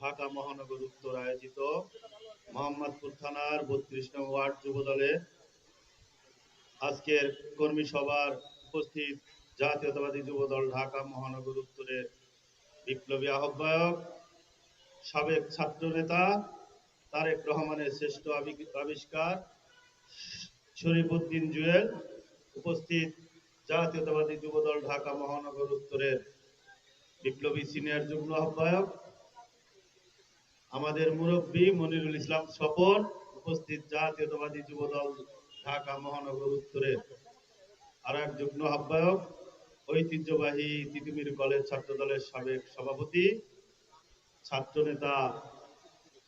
ঢাকা মহানগর উত্তর আয়োজিত মোহাম্মদপুর থানার বত্রিশ নং ওয়ার্ড যুব দলে আজকের কর্মী সভার উপস্থিত জাতীয়তাবাদী যুব দল ঢাকা মহানগর উত্তরের বিপ্লবী আহ্বায়ক, সাবেক ছাত্র নেতা তারেক রহমানের শ্রেষ্ঠ আবি- আবিষ্কার শরীফুদ্দিন জুয়েল, উপস্থিত জাতীয়তাবাদী যুবদল ঢাকা মহানগর উত্তরের বিপ্লবী সিনিয়র যুগ্ম আহ্বায়ক আমাদের মুরব্বী মনিরুল ইসলাম স্বপন, উপস্থিত জাতীয়তাবাদী যুবদল ঢাকা মহানগর উত্তরের আর এক যুগ্ম আহ্বায়ক, ঐতিহ্যবাহী তিতুমির কলেজ ছাত্র দলের সাবেক সভাপতি, ছাত্র নেতা,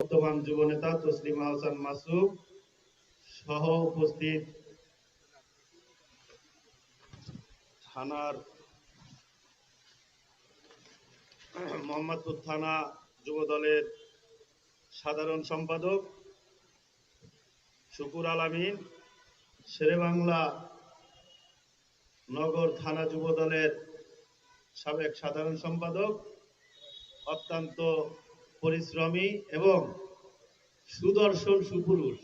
বর্তমান যুব নেতা তসলিমা হাসান মাসুদ সহ উপস্থিত থানার মোহাম্মদপুর থানা যুব দলের সাধারণ সম্পাদক শুকুর আলামিন, শেরেবাংলা নগর থানা যুব দলের সাবেক সাধারণ সম্পাদক, অত্যন্ত পরিশ্রমী এবং সুদর্শন সুপুরুষ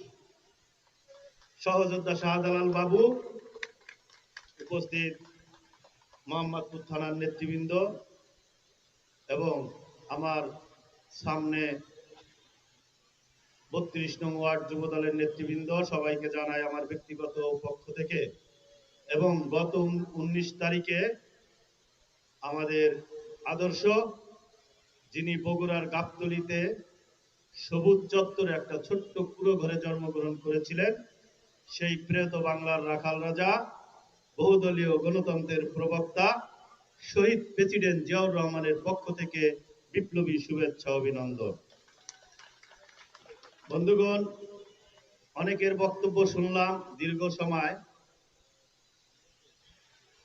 সহযোদ্ধা শাহজালাল বাবু, উপস্থিত মোহাম্মদপুর থানার নেতৃবৃন্দ এবং আমার সামনে বত্রিশ নং ওয়ার্ড যুব দলের নেতৃবৃন্দ, সবাইকে জানাই আমার ব্যক্তিগত পক্ষ থেকে। এবং গত উনিশ তারিখে আমাদের আদর্শ, যিনি বগুড়ার গাবতলিতে সবুজ চত্বরে একটা ছোট্ট পুরো ঘরে জন্মগ্রহণ করেছিলেন, সেই প্রেত বাংলার রাখাল রাজা, বহুদলীয় গণতন্ত্রের প্রবক্তা, শহীদ প্রেসিডেন্ট জিয়াউর রহমানের পক্ষ থেকে বিপ্লবী শুভেচ্ছা, অভিনন্দন। বন্ধুগণ, অনেকের বক্তব্য শুনলাম দীর্ঘ সময়।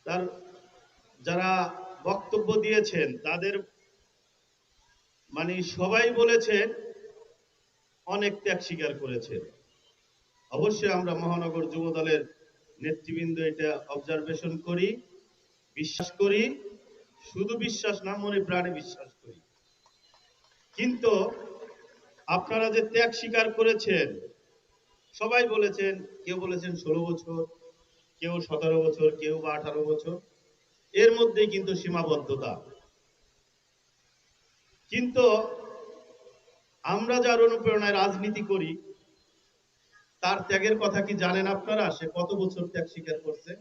তার যারা বক্তব্য দিয়েছেন, তাদের মানে সবাই বলেছেন, অনেক ত্যাগ স্বীকার করেছেন। অবশ্যই আমরা মহানগর যুব দলের নেতৃবৃন্দ এটা অবজারভেশন করি, বিশ্বাস করি, শুধু বিশ্বাস না, মনে প্রাণে বিশ্বাস করি। কিন্তু আপনারা যে ত্যাগ স্বীকার করেছেন, সবাই বলেছেন, কেউ বলেছেন ষোলো বছর, কেউ সতেরো বছর, কেউ বা আঠারো বছর। এর মধ্যেই কিন্তু সীমাবদ্ধতা। কিন্তু আমরা যার অনুপ্রেরণায় রাজনীতি করি, তার ত্যাগের কথা কি জানেন আপনারা? সে কত বছর ত্যাগ স্বীকার করছে?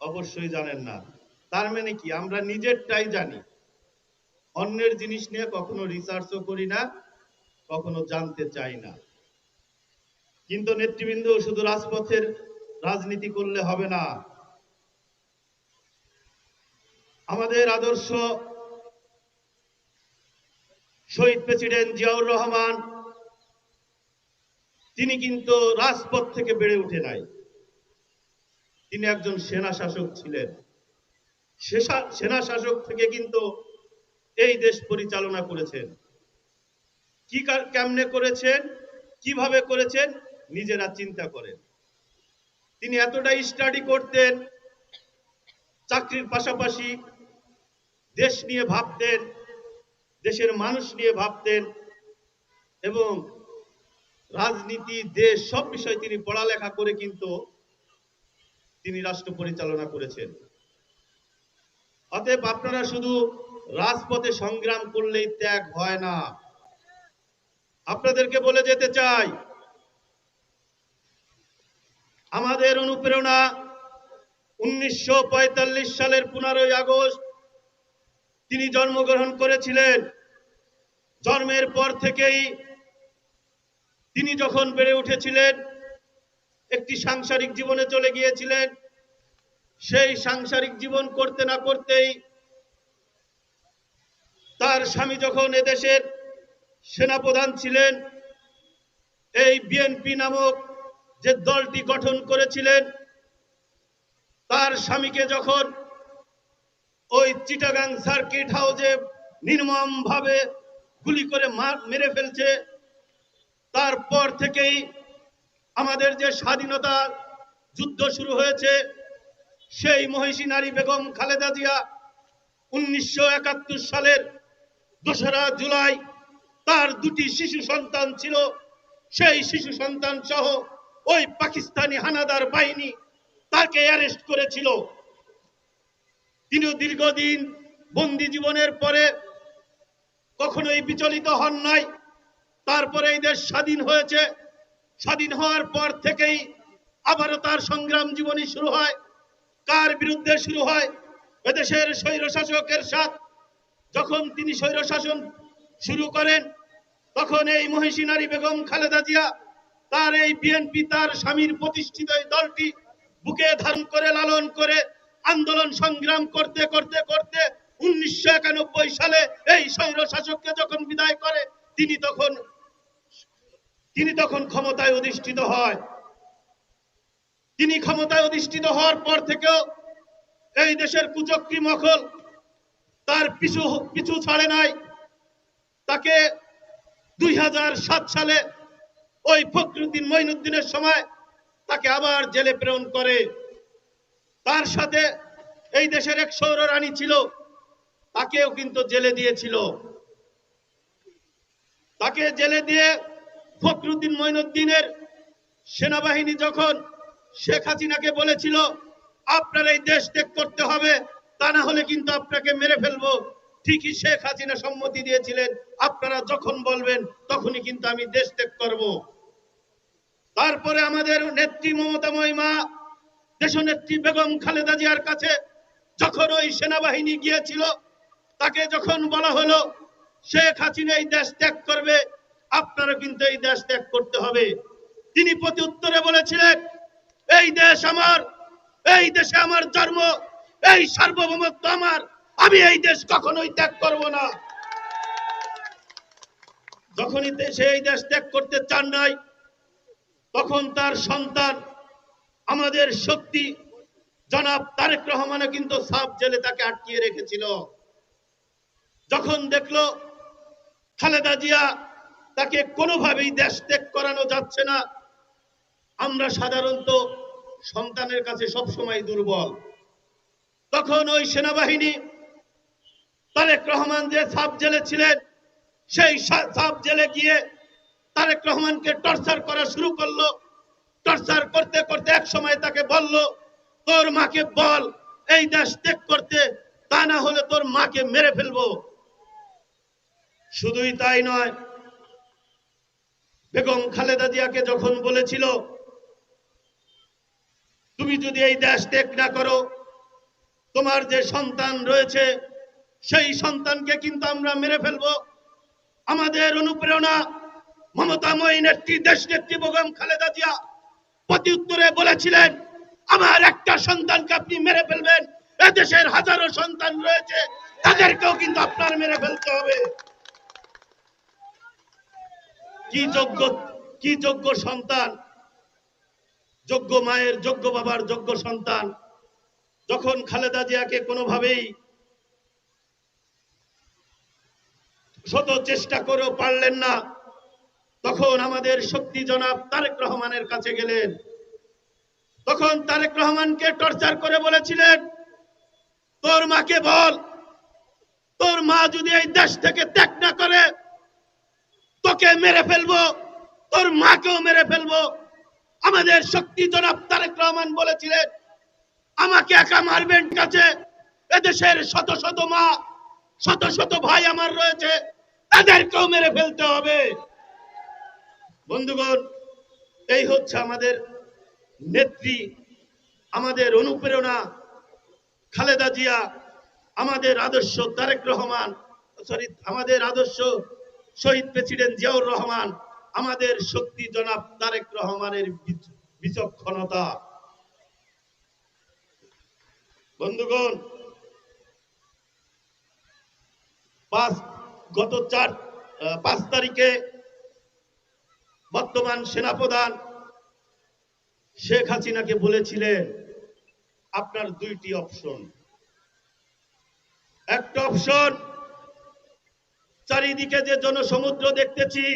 অবশ্যই জানেন না। তার মানে কি? আমরা নিজেরটাই জানি। অন্যের জিনিস নিয়ে কখনো রিসার্চও করি না। কখনো জানতে চাই না। কিন্তু নেতৃবৃন্দ শুধু রাজপথের রাজনীতি করলে হবে না। আমাদের আদর্শ শহীদ প্রেসিডেন্ট জিয়াউর রহমান, তিনি কিন্তু রাজপথ থেকে বেড়ে উঠে নাই। তিনি একজন সেনা শাসক ছিলেন। সেনা শাসক থেকে কিন্তু এই দেশ পরিচালনা করেছেন। কি কেমনে করেছেন? কীভাবে করেছেন? নিজেরা চিন্তা করেন। তিনি এতটাই স্টাডি করতেন, চাকরির পাশাপাশি দেশ নিয়ে ভাবতেন, দেশের মানুষ নিয়ে ভাবতেন এবং রাজনীতি, দেশ সব বিষয় তিনি পড়ালেখা করে কিন্তু তিনি রাষ্ট্র পরিচালনা করেছেন। অতএব আপনারা শুধু রাজপথে সংগ্রাম করলেই ত্যাগ হয় না। আপনাদেরকে বলে যেতে চাই, আমাদের অনুপ্রেরণা উনিশশো পঁয়তাল্লিশ সালের পনেরোই আগস্ট তিনি জন্মগ্রহণ করেছিলেন। জন্মের পর থেকেই তিনি যখন বেড়ে উঠেছিলেন, একটি সাংসারিক জীবনে চলে গিয়েছিলেন। সেই সাংসারিক জীবন করতে না করতেই তার স্বামী যখন এদেশের সেনাপ্রধান ছিলেন। এই বিএনপি নামক যে দলটি গঠন করেছিলেন, তার স্বামীকে যখন ওই চিটাগাং সার্কিট হাউসে নির্মম ভাবে গুলি করে মার- মেরে ফেলছে, তারপর থেকেই আমাদের যে স্বাধীনতা যুদ্ধ শুরু হয়েছে, সেই মহিষী নারী বেগম খালেদা জিয়া উনিশশো একাত্তর সালের দোসরা জুলাই তার দুটি শিশু সন্তান ছিল। সেই শিশু সন্তান সহ ওই পাকিস্তানি হানাদার বাহিনী তাকে অ্যারেস্ট করেছিল। তিনিও দীর্ঘদিন বন্দি জীবনের পরে কখনোই বিচলিত হন নাই। তারপরে এই দেশ স্বাধীন হয়েছে। স্বাধীন হওয়ার পর থেকেই আবারও তার সংগ্রাম জীবনী শুরু হয়। কার বিরুদ্ধে শুরু হয়? এদেশের স্বৈরশাসকের সাথ। যখন তিনি স্বৈরশাসন শুরু করেন। তখন এই মহিষী নারী বেগম খালেদা জিয়া, তার এই বিএনপি, তার স্বামীর প্রতিষ্ঠিত এই দলটি বুকে ধারণ করে, লালন করে, আন্দোলন সংগ্রাম করতে করতে করতে উনিশশো একানব্বই সালে এই স্বৈর শাসককে যখন বিদায় করে, তিনি তখন তিনি তখন ক্ষমতায় অধিষ্ঠিত হয়। তিনি ক্ষমতায় অধিষ্ঠিত হওয়ার পর থেকেও এই দেশের কুচক্রি মখল তার পিছু পিছু ছাড়ে নাই। তাকে দুই হাজার সাত সালে ওই ফখরুদ্দিন মঈনুদ্দিনের সময় তাকে আবার জেলে প্রেরণ করে। তার সাথে এই দেশের এক সৌর রানী ছিল, তাকেও কিন্তু জেলে দিয়েছিল। তাকে জেলে দিয়ে ফখরুদ্দিন মঈনুদ্দিনের সেনাবাহিনী যখন শেখ হাসিনাকে বলেছিল, আপনার এই দেশ ত্যাগ করতে হবে, তা না হলে কিন্তু আপনাকে মেরে ফেলব। ঠিকই শেখ হাসিনা সম্মতি দিয়েছিলেন। আপনারা যখন বলবেন, তখনই কিন্তু আমি দেশ ত্যাগ করব। তারপরে আমাদের নেত্রী মমতাময় মা, দেশনেত্রী বেগম খালেদা জিয়ার কাছে যখন ওই সেনাবাহিনী গিয়েছিল, তাকে যখন বলা হলো, শেখ হাসিনা এই দেশ ত্যাগ করবে আপনারা কিন্তু এই দেশ ত্যাগ করতে হবে। তিনি প্রতি উত্তরে বলেছিলেন, এই দেশ আমার, এই দেশে আমার জন্ম, এই সার্বভৌমত্ব আমার। আমি এই দেশ কখনোই ত্যাগ করব না। যখনই দেশে এই দেশ ত্যাগ করতে চান নাই, তখন তার সন্তান, আমাদের শক্তি জনাব তারেক রহমানও কিন্তু সাব জেলে তাকে আটকিয়ে রেখেছিল। যখন দেখল খালেদা জিয়া তাকে কোনোভাবেই দেশ ত্যাগ করানো যাচ্ছে না, আমরা সাধারণত সন্তানের কাছে সবসময় দুর্বল। তখন ওই সেনাবাহিনী তারেক রহমান যে সাব জেলে ছিলেন, সেই সাব জেলে গিয়ে তারেক রহমানকে টর্চার করা শুরু করল। টর্চার করতে করতে এক সময় তাকে বলল, তোর মাকে বল, এই দেশ ত্যাগ করতে, তা না হলে তোর মাকে মেরে ফেলব। শুধুই তাই নয়, বেগম খালেদা জিয়াকে যখন বলেছিল, তুমি যদি এই দেশ ত্যাগ না করো, তোমার যে সন্তান রয়েছে সেই সন্তানকে কিন্তু আমরা মেরে ফেলব। আমাদের অনুপ্রেরণা মমতাময়ী নেত্রী, দেশ নেত্রী বেগম খালেদা জিয়া প্রতি উত্তরে বলেছিলেন, আমার একটা সন্তানকে আপনি মেরে ফেলবেন। এদেশের হাজারো সন্তান রয়েছে, তাদেরকেও কিন্তু আপনার মেরে ফেলতে হবে। কি যোগ্য কি যোগ্য সন্তান? যোগ্য মায়ের, যোগ্য বাবার যোগ্য সন্তান। যখন খালেদা জিয়াকে কোনোভাবেই শত চেষ্টা করেও পারলেন না। তখন আমাদের শক্তি জনাব তারেক রহমানের কাছে গেলেন। তখন তারেক রহমানকে টর্চার করে বলেছিলেন, তোর মাকে বল, তোর মা যদি এই দেশ থেকে ত্যাগ না করে, তোকে মেরে ফেলব, তোর মাকেও মেরে ফেলব। আমাদের শক্তি জনাব তারেক রহমান বলেছিলেন, আমাকে একা মারবেন কাছে এদেশের শত শত মা, শত শত ভাই আমার রয়েছে। তাদেরকেও মেরে ফেলতে হবে। বন্ধুগণ, এই হচ্ছে আমাদের নেত্রী, আমাদের অনুপ্রেরণা, খালেদা জিয়া, আমাদের আদর্শ তারেক রহমান, সরি, আমাদের আদর্শ শহীদ প্রেসিডেন্ট জিয়াউর রহমান, আমাদের শক্তি জনাব তারেক রহমানের বিচক্ষণতা। বন্ধুগণ গত চার পাঁচ তারিখে বর্তমান সেনাপ্রধান শেখ হাসিনাকে বলেছিলেন, আপনার দুইটি অপশন। একটা অপশন, চারিদিকে যে জনসমুদ্র দেখতেছি,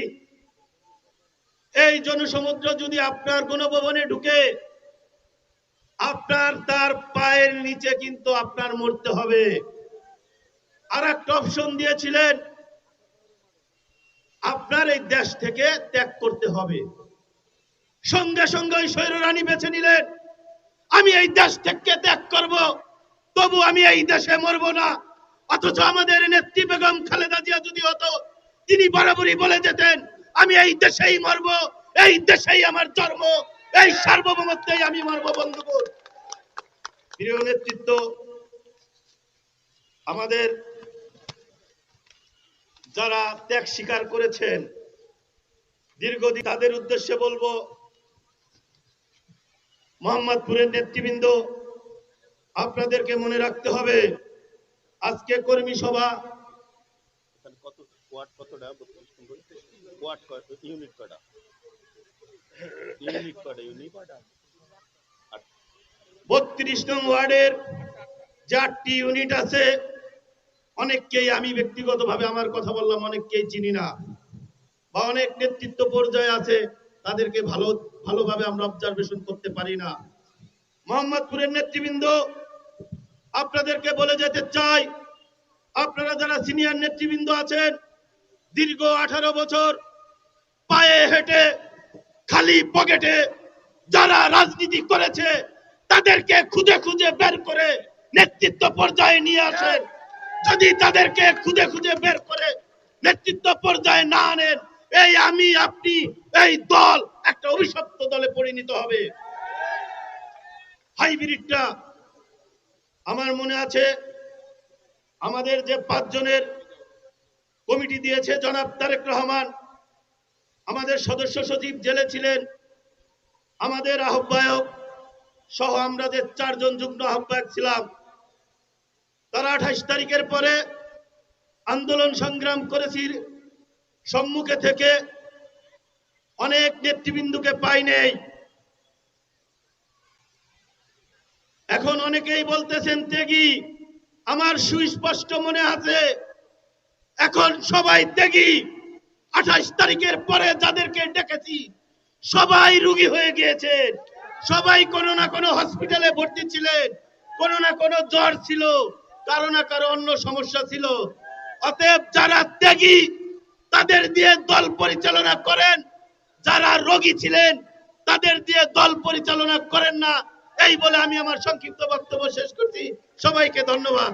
এই জনসমুদ্র যদি আপনার গণভবনে ঢুকে, আপনার তার পায়ের নিচে কিন্তু আপনার মরতে হবে। আর একটা অপশন দিয়েছিলেন এই দেশ থেকে ত্যাগ করতে হবে। সঙ্গে সঙ্গে ওই স্বৈররানী বেছে নিলেন। আমি এই দেশ থেকে ত্যাগ করব, তবু আমি এই দেশে মরব না। অথচ আমাদের নেত্রী বেগম খালেদা জিয়া যদি হতো, তিনি বরাবরই বলে যেতেন, আমি এই দেশেই মরব, এই দেশেই আমার জন্ম, এই সার্বভৌমত্বেই আমি মরব, বন্ধুগণ। প্রিয় নেতৃত্ব, আমাদের যারা ত্যাগ স্বীকার করেছেন দীর্ঘদিন তাদের উদ্দেশ্যে বলব মোহাম্মদপুরের নেতৃবৃন্দ আপনাদেরকে মনে রাখতে হবে আজকে কর্মী সভা। বত্রিশ নং ওয়ার্ডের চারটি ইউনিট আছে। অনেককেই আমি ব্যক্তিগতভাবে আমার কথা বললাম, অনেককেই চিনি না। বা অনেক নেতৃত্ব পর্যায়ে আছে, তাদেরকে ভালো, ভালোভাবে আমরা অবজারভেশন করতে পারি না। মোহাম্মদপুরের নেতৃবৃন্দ, আপনাদেরকে বলে যেতে চাই, আপনারা যারা সিনিয়র নেতৃবৃন্দ আছেন, দীর্ঘ আঠারো বছর পায়ে হেঁটে, খালি পকেটে যারা রাজনীতি করেছে, তাদেরকে খুঁজে খুঁজে বের করে নেতৃত্ব পর্যায়ে নিয়ে আসেন। যদি তাদেরকে খুঁজে খুঁজে বের করে নেতৃত্ব পর্যায়ে না আনেন, এই আমি, আপনি, এই দল একটা অভিশপ্ত দলে পরিণত হবে। হাইব্রিডটা আমার মনে আছে আমাদের যে পাঁচজনের কমিটি দিয়েছে জনাব তারেক রহমান, আমাদের সদস্য সচিব জেলে ছিলেন, আমাদের আহ্বায়ক সহ আমরা যে চারজন যুগ্ম আহ্বায়ক ছিলাম তারা আঠাশ তারিখের পরে আন্দোলন সংগ্রাম করেছি। সম্মুখে থেকে অনেক নেতৃবৃন্দুকে পাই নেই। এখন অনেকেই বলতেছেন ত্যাগী আমার সুস্পষ্ট মনে আছে, এখন সবাই ত্যাগী আঠাশ তারিখের পরে যাদেরকে ডেকেছি, সবাই রুগী হয়ে গিয়েছেন। সবাই কোনো না কোনো হসপিটালে ভর্তি ছিলেন, কোনো না কোনো জ্বর ছিল। কারও না কারও অন্য সমস্যা ছিল। অতএব যারা ত্যাগী, তাদের দিয়ে দল পরিচালনা করেন। যারা রোগী ছিলেন, তাদের দিয়ে দল পরিচালনা করেন না। এই বলে আমি আমার সংক্ষিপ্ত বক্তব্য শেষ করছি। সবাইকে ধন্যবাদ।